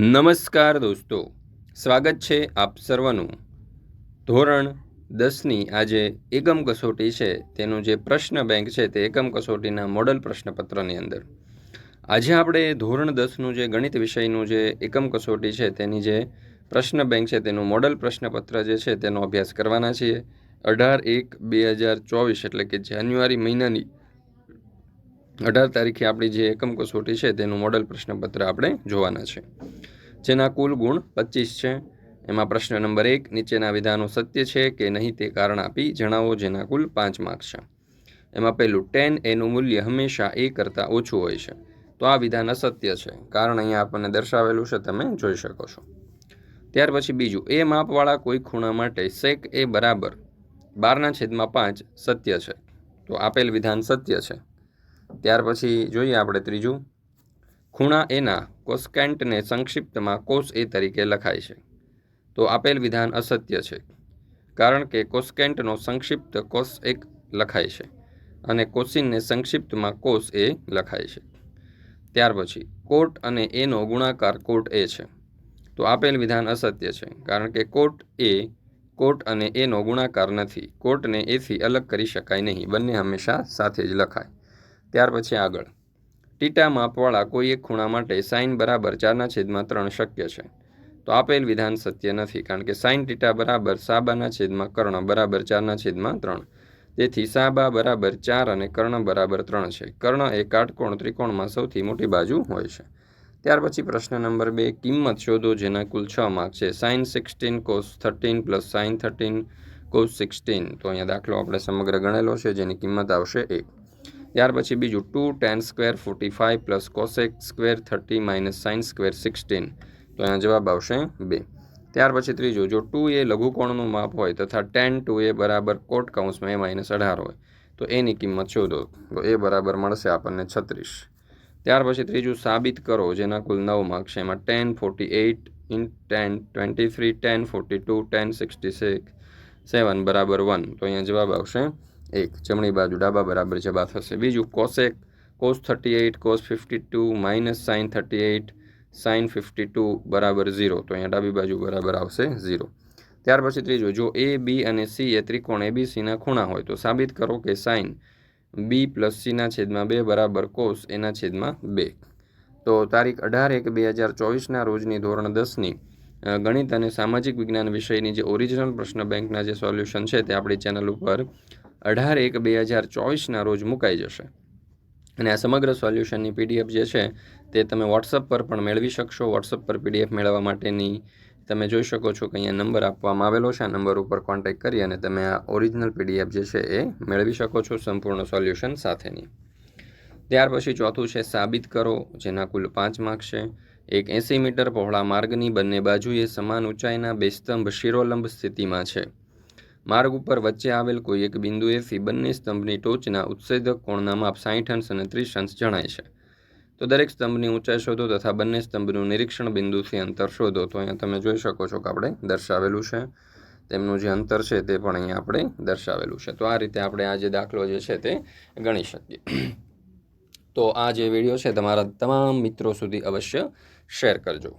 નમસ્કાર દોસ્તો, સ્વાગત છે આપ સર્વનું. ધોરણ દસની આજે એકમ કસોટી છે, તેનું જે પ્રશ્ન બેંક છે તે એકમ કસોટીના મોડલ પ્રશ્નપત્રની અંદર. આજે આપણે ધોરણ દસનું જે ગણિત વિષયનું જે એકમ કસોટી છે તેની જે પ્રશ્ન બેંક છે તેનું મોડલ પ્રશ્નપત્ર જે છે તેનો અભ્યાસ કરવાના છીએ. અઢાર એક બે હજાર ચોવીસ એટલે કે જાન્યુઆરી મહિનાની અઢાર તારીખે આપણી જે એકમ કસોટી છે તેનું મોડલ પ્રશ્નપત્ર આપણે જોવાના છે. જેના કુલ ગુણ પચીસ છે. એમાં પ્રશ્ન નંબર એક, નીચેના વિધાનો સત્ય છે કે નહીં તે કારણ આપી જણાવો જેના કુલ પાંચ માર્ક્સ છે. એમાં પહેલું, ટેન એનું મૂલ્ય હંમેશા એ કરતાં ઓછું હોય છે. તો આ વિધાન અસત્ય છે. કારણ અહીંયા આપણને દર્શાવેલું છે, તમે જોઈ શકો છો. ત્યાર પછી બીજું એ માપવાળા કોઈ ખૂણા માટે સેક એ બરાબર બારના છેદમાં પાંચ સત્ય છે. તો આપેલ વિધાન સત્ય છે. ત્યાર પછી જોઈએ આપણે ત્રીજું. ખૂણા એના કોસ્કેન્ટને સંક્ષિપ્તમાં કોસ એ તરીકે લખાય છે. તો આપેલ વિધાન અસત્ય છે. કારણ કે કોસ્કેન્ટનો સંક્ષિપ્ત કોસ એક લખાય છે અને કોસિનને સંક્ષિપ્તમાં કોસ એ લખાય છે. ત્યાર પછી, કોટ અને એનો ગુણાકાર કોટ એ છે. તો આપેલ વિધાન અસત્ય છે. કારણ કે કોટ એ કોટ અને એનો ગુણાકાર નથી. કોટને એથી અલગ કરી શકાય નહીં. બંને હંમેશા સાથે જ લખાય. ત્યાર પછી આગળ. ટીટા માપવાળા કોઈ એક ખૂણા માટે સાઇન બરાબર ચારના છેદમાં ત્રણ શક્ય છે. તો આપેલ વિધાન સત્ય નથી, કારણ કે સાઇન ટીટા બરાબર સાબાના છેદમાં કર્ણ બરાબર ચારના છેદમાં ત્રણ. તેથી સાબા બરાબર ચાર અને કર્ણ બરાબર ત્રણ છે. કર્ણ એ કાટકોણ ત્રિકોણમાં સૌથી મોટી બાજુ હોય છે. ત્યાર પછી પ્રશ્ન નંબર બે, કિંમત શોધો જેના કુલ છ માર્ક છે. Sine sixteen cos thirteen plus sine thirteen cos sixteen. તો અહીંયા દાખલો આપણે સમગ્ર ગણેલો છે, જેની કિંમત આવશે એક. ત્યાર પછી બીજું two tan square forty five plus cosec square thirty minus sine square sixteen તો અહીંયા જવાબ આવશે બે. ત્યાર પછી ત્રીજું, જો ટુ એ લઘુકોણનું માપ હોય તથા ટેન ટુ એ બરાબર કોટ કાઉન્સમાં એ માઇનસ અઢાર હોય, તો એની કિંમત શોધો. તો એ બરાબર મળશે આપણને છત્રીસ. ત્યાર પછી ત્રીજું, સાબિત કરો જેના કુલ નવ માર્ક છે. એમાં tan forty eight in tan twenty three tan forty two tan sixty six seven બરાબર વન તો અહીંયા જવાબ આવશે એક, જમણી બાજુ ડાબા બરાબર જવાબ થશે. બીજું cosec cos thirty eight cos fifty two minus sine thirty eight sine fifty two બરાબર ઝીરો તો અહીંયા ડાબી બાજુ બરાબર આવશે ઝીરો ત્યાર પછી ત્રીજું, જો એ બી અને સી એ ત્રિકોણ એબીસીના ખૂણા હોય, તો સાબિત કરો કે સાઇન બી પ્લસ સીના છેદમાં બે બરાબર કોસ એના છેદમાં બે. તો તારીખ અઢાર એક બે હજાર ચોવીસના રોજની ધોરણ દસની ગણિત અને સામાજિક વિજ્ઞાન વિષયની જે ઓરિજિનલ પ્રશ્ન બેંકના જે સોલ્યુશન છે તે આપણી ચેનલ ઉપર અઢાર એક બે હજાર ચોવીસના રોજ મુકાઈ જશે. અને આ સમગ્ર સોલ્યુશનની પીડીએફ જે છે, તે તમે વોટ્સઅપ પર પણ મેળવી શકશો. વોટ્સઅપ પર પીડીએફ મેળવવા માટેની તમે જોઈ શકો છો કે અહીંયા નંબર આપવામાં આવેલો છે. આ નંબર ઉપર કોન્ટેક્ટ કરી અને તમે આ ઓરિજિનલ પીડીએફ જે છે, એ મેળવી શકો છો સંપૂર્ણ સોલ્યુશન સાથેની. ત્યાર પછી ચોથું છે, સાબિત કરો, જેના કુલ પાંચ માર્ક છે. એક એંસી મીટર પહોળા માર્ગની બંને બાજુએ સમાન ઊંચાઈના બે સ્તંભ શિરોલંબ સ્થિતિમાં છે. માર્ગ ઉપર વચ્ચે આવેલ કોઈ એક બિંદુએથી બંને સ્તંભની ટોચના ઉત્સેદક કોણના માપ સાઠ અંશ અને ત્રીસ અંશ જણાય છે. તો દરેક સ્તંભની ઊંચાઈ શોધો તથા બંને સ્તંભનું નિરીક્ષણ બિંદુથી અંતર શોધો. તો અહીંયા તમે જોઈ શકો છો કે આપણે દર્શાવેલું છે. તેમનું જે અંતર છે તે પણ અહીંયા આપણે દર્શાવેલું છે. તો આ રીતે આપણે આ જે દાખલો જે છે તે ગણી શકીએ. તો આ જે વીડિયો છે તમારા તમામ મિત્રો સુધી અવશ્ય શેર કરજો.